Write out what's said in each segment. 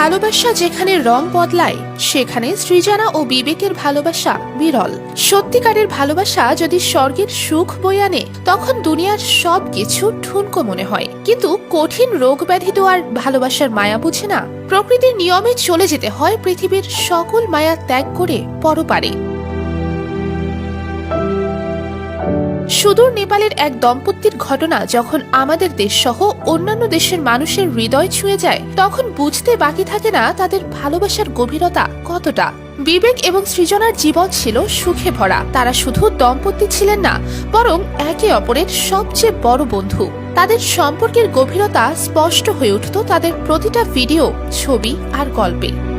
ভালোবাসা যেখানে রং বদলায়, সেখানে সৃজনা ও বিবেকের ভালোবাসা বিরল। সত্যিকারের ভালোবাসা যদি স্বর্গের সুখ বই আনে, তখন দুনিয়ার সব কিছু ঠুনকো মনে হয়। কিন্তু কঠিন রোগ ব্যাধি তো আর ভালোবাসার মায়া বুঝে না। প্রকৃতির নিয়মে চলে যেতে হয় পৃথিবীর সকল মায়া ত্যাগ করে পরপারে। সুদূর নেপালের এক দম্পতির ঘটনা যখন আমাদের দেশ সহ অন্যান্য দেশের মানুষের হৃদয় ছুঁয়ে যায়, তখন বুঝতে বাকি থাকে না তাদের ভালোবাসার গভীরতা কতটা। বিবেক এবং সৃজনার জীবন ছিল সুখে ভরা। তারা শুধু দম্পতি ছিলেন না, বরং একে অপরের সবচেয়ে বড় বন্ধু। তাদের সম্পর্কের গভীরতা স্পষ্ট হয়ে উঠত তাদের প্রতিটা ভিডিও, ছবি আর গল্পে।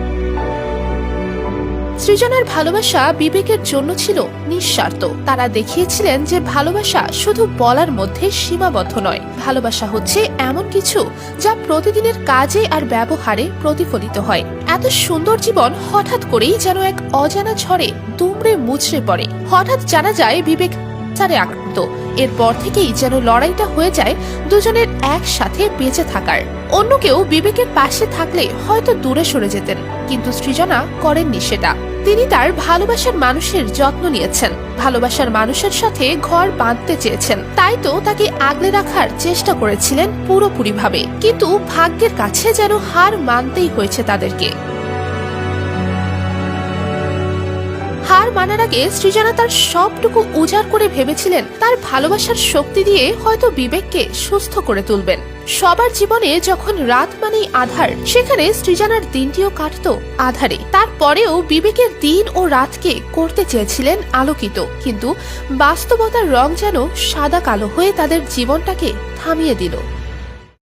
সৃজনার ভালোবাসা বিবেকের জন্য ছিল নিঃস্বার্থ। তারা দেখিয়েছিলেন যে ভালোবাসা শুধু বলার মধ্যে সীমাবদ্ধ নয়। ভালোবাসা হচ্ছে এমন কিছু যা প্রতিদিনের কাজে আর ব্যবহারে প্রতিফলিত হয়। এত সুন্দর জীবন হঠাৎ করেই যেন এক অজানা ঝড়ে দুমড়ে মুচড়ে পড়ে। হঠাৎ জানা যায় বিবেক ক্যান্সারে আক্রান্ত। এরপর থেকেই যেন লড়াইটা হয়ে যায় দুজনের একসাথে বেঁচে থাকার। অন্য কেউ বিবেকের পাশে থাকলে হয়তো দূরে সরে যেতেন, কিন্তু সৃজনা করেননি সেটা। তিনি তার ভালোবাসার মানুষের যত্ন নিয়েছেন, ভালোবাসার মানুষের সাথে ঘর বাঁধতে চেয়েছেন। তাই তো তাকে আগলে রাখার চেষ্টা করেছিলেন পুরোপুরিভাবে, কিন্তু ভাগ্যের কাছে যেন হার মানতেই হয়েছে তাদেরকে। মানার আগে সৃজনা তার সবটুকু উজাড় করে ভেবেছিলেন তার ভালোবাসার শক্তি দিয়ে হয়তো বিবেককে সুস্থ করে তুলবেন। সবার জীবনে যখন রাত মানেই আধার, সেখানে সৃজনার দিনটিও কাটত আধারে। তারপরেও বিবেকের দিন ও রাতকে করতে চেয়েছিলেন আলোকিত। কিন্তু বাস্তবতার রং যেন সাদা কালো হয়ে তাদের জীবনটাকে থামিয়ে দিল।